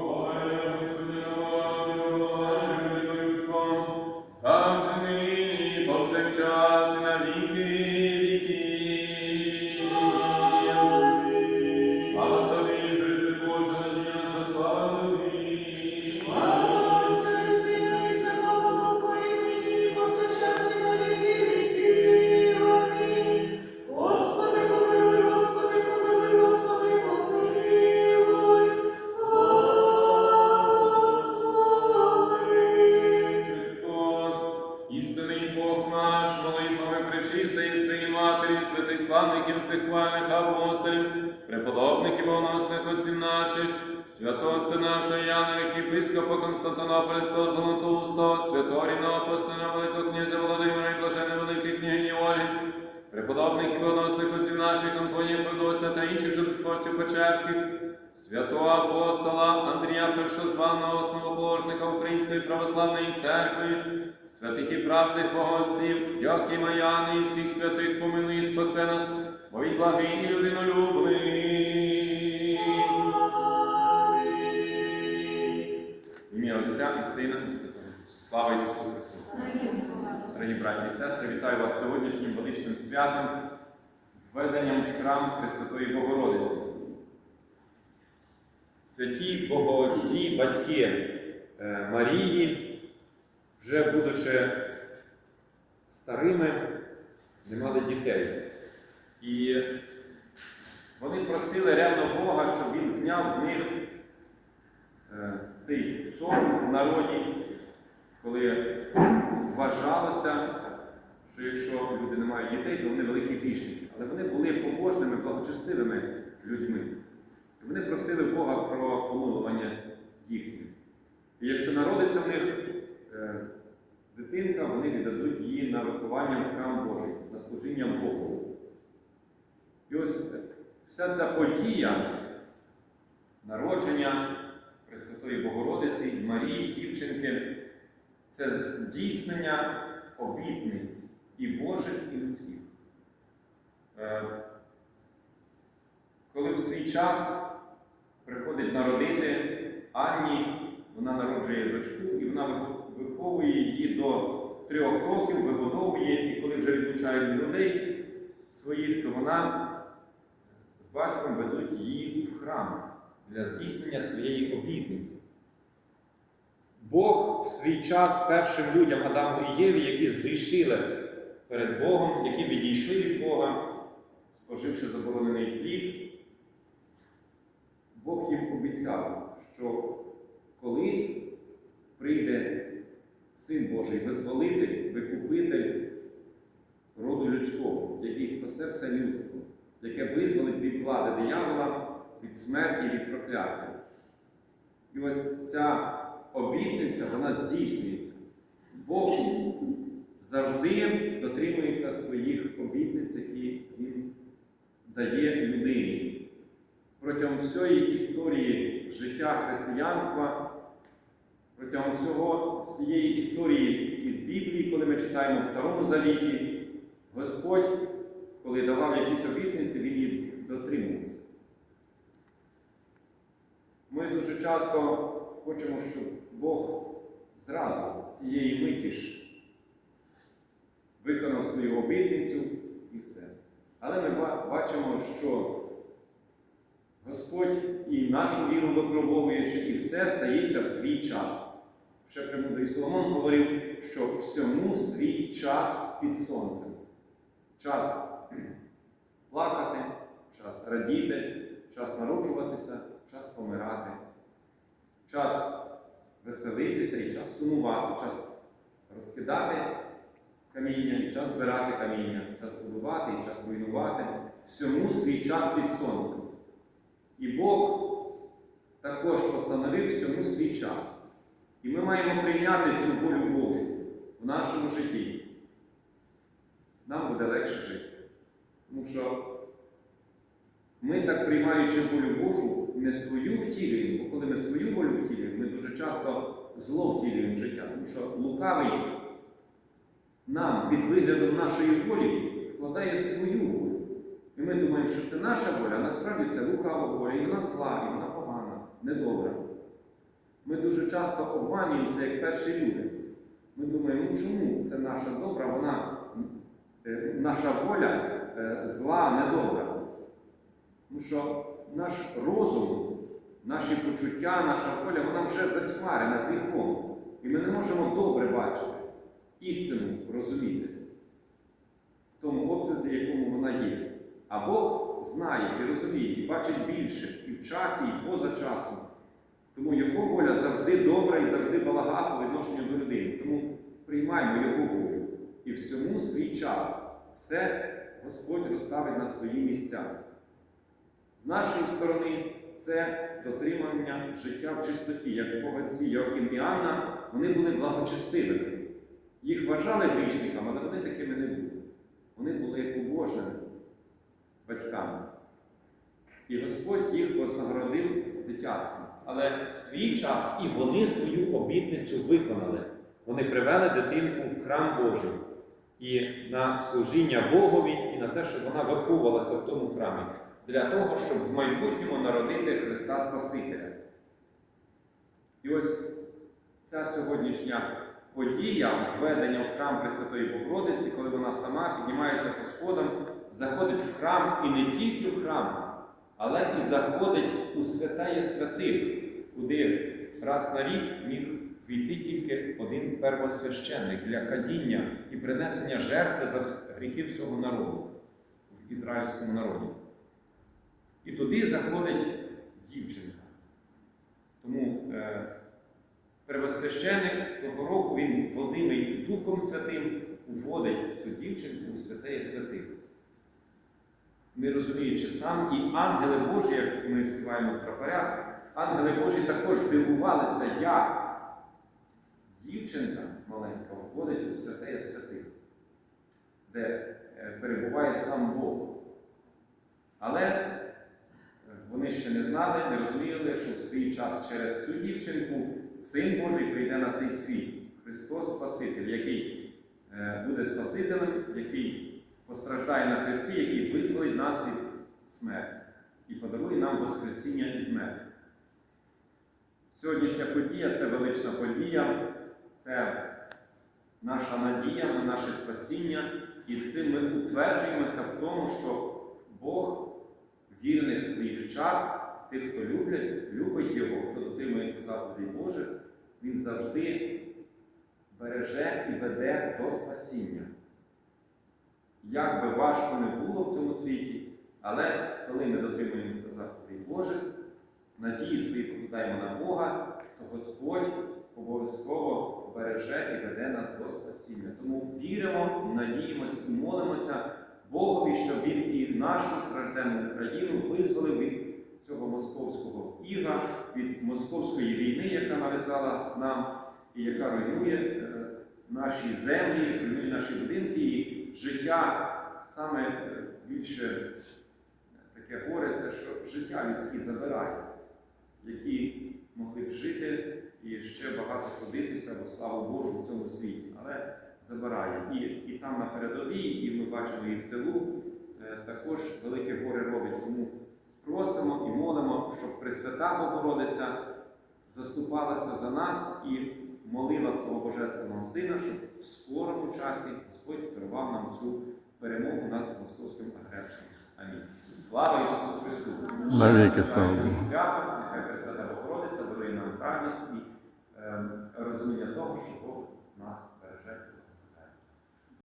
Завжди і всехвальних апостолів, преподобних і богоносних отців наших, святого Отця нашого Яна, єпископа Константинопольського Золотоустого, святого Рівного апостоля Великого князя Володимира і блаженої Великої княгині Олі, преподобних і богоносних отців наших, Антонія Феодосія та інших житотворців Печерських, святого апостола Андрія Першозваного, основоположника Української православної церкви, святих і правних богоців, як і Маяни, і всіх святих помилуй і спасе нас, бо він благий і ім'я Отця і Сина і Святого. Слава Ісусу Христу! Дорогі браті і сестри, вітаю вас сьогоднішнім величним святом, введенням в храм Пресвятої Богородиці. Святі Богоотці, батьки е, Марії, вже будучи старими, не мали дітей. І вони просили ревно Бога, щоб він зняв з них е, цей сон в народі, коли вважалося, що якщо люди не мають дітей, то вони великі грішники. Але вони були побожними, благочестивими людьми. Вони просили Бога про помилування їхнє. І якщо народиться в них дитинка, вони віддадуть її на виховання в храм Божий, на служіння Богу. І ось вся ця подія народження Пресвятої Богородиці, Марії, дівчинки, це здійснення обітниць і Божих, і людських. Е, Коли в свій час приходить народити Анні, вона народжує дочку, і вона трьох років, вигодовує, і коли вже відлучають людей своїх, то вона з батьком ведуть її в храм для здійснення своєї обітниці. Бог в свій час першим людям Адаму і Єві, які згрішили перед Богом, які відійшли від Бога, споживши заборонений плід, Бог їм обіцяв, що колись прийде Син Божий, визволитель, викупитель роду людського, який спасе все людство, яке визволить від влади диявола, від смерті, від прокляття. І ось ця обітниця, вона здійснюється. Бог завжди дотримується своїх обітниць, які Він дає людині. Протягом всієї історії життя християнства, протягом всього, всієї історії із Біблії, коли ми читаємо в Старому Завіті, Господь, коли давав якісь обітниці, Він їх дотримувався. Ми дуже часто хочемо, щоб Бог зразу цієї миті ж виконав свою обітницю і все. Але ми бачимо, що Господь і нашу віру випробовуючи, і все стається в свій час. Ще премудрий Соломон говорив, що всьому свій час під сонцем. Час плакати, час радіти, час народжуватися, час помирати, час веселитися і час сумувати, час розкидати каміння, і час збирати каміння, час будувати і час руйнувати. Всьому свій час під сонцем. І Бог також постановив всьому свій час. І ми маємо прийняти цю волю Божу в нашому житті. Нам буде легше жити. Тому що ми так приймаючи волю Божу, не свою втілюємо, бо коли ми свою волю втілюємо, ми дуже часто зло втілюємо в життя. Тому що лукавий нам під виглядом нашої волі вкладає свою волю. І ми думаємо, що це наша воля, а насправді це лукава воля, і вона зла, вона погана, недобра. Ми дуже часто обманюємося як перші люди. Ми думаємо, ну чому це наша добра, вона, е, наша воля е, зла, недобра. Тому що наш розум, наші почуття, наша воля, вона вже затьмарена гріхом. І ми не можемо добре бачити, істину розуміти в тому обсязі, в якому вона є. А Бог знає і розуміє, і бачить більше і в часі, і поза часом. Тому Його воля завжди добра і завжди блага по відношенню до людини. Тому приймаємо Його волю. І всьому свій час. Все Господь розставить на свої місця. З нашої сторони, це дотримання життя в чистоті, як богатці Йоаким і Анна, вони були благочестивими. Їх вважали грішниками, але вони такими не були. Вони були побожними батьками. І Господь їх вознагородив. Але в свій час і вони свою обітницю виконали. Вони привели дитинку в храм Божий і на служіння Богові, і на те, щоб вона виховувалася в тому храмі, для того, щоб в майбутньому народити Христа Спасителя. І ось ця сьогоднішня подія введення в храм Пресвятої Богородиці, коли вона сама піднімається по сходам, заходить в храм і не тільки в храм, але і заходить у святає святих, куди раз на рік міг війти тільки один первосвященник для кадіння і принесення жертви за гріхи всього народу в ізраїльському народі. І туди заходить дівчинка. Тому е, первосвященик того року він водимий Духом Святим уводить цю дівчинку у святеє святих. Не розуміючи сам, і ангели Божі, як ми співаємо в тропарях, ангели Божі також дивувалися, як дівчинка маленька входить у святеє святих, де е, перебуває сам Бог. Але е, вони ще не знали, не розуміли, що в свій час через цю дівчинку Син Божий прийде на цей світ, Христос Спаситель, який е, буде Спасителем, який постраждає на Христі, який визволить нас від смерті і подарує нам Воскресіння і смерть. Сьогоднішня подія це велична подія, це наша надія на наше спасіння, і цим ми утверджуємося в тому, що Бог вірних своїх чар, тих, хто люблять, любить Його, хто дотримується заповідей Божих, Він завжди береже і веде до спасіння. Як би важко не було в цьому світі, але коли ми дотримуємося заповідей Божих, надії свої покладаємо на Бога, то Господь обов'язково береже і веде нас до спасіння. Тому віримо, надіємося і молимося Богові, щоб Він і нашу стражденну Україну визволив від цього московського іга, від московської війни, яка нав'язала нам і яка руйнує е, наші землі, руйнує наші будинки і життя саме е, більше таке горе, це що життя людські забирає, які могли б жити і ще багато ходитися во славу Божу в цьому світі, але забирає. І, і там на передовій, і ми бачимо і в тилу е, також велике горе робить. Тому просимо і молимо, щоб Пресвята Богородиця заступалася за нас і молила свого Божественного Сина, щоб в скорому часі Господь дарував нам цю перемогу над московським агресором. Амінь. Слава Ісусу Христу! Навіки слава. Свято, нехай Пресвята Богородиця дарує нам радість і ем, розуміння того, що Бог нас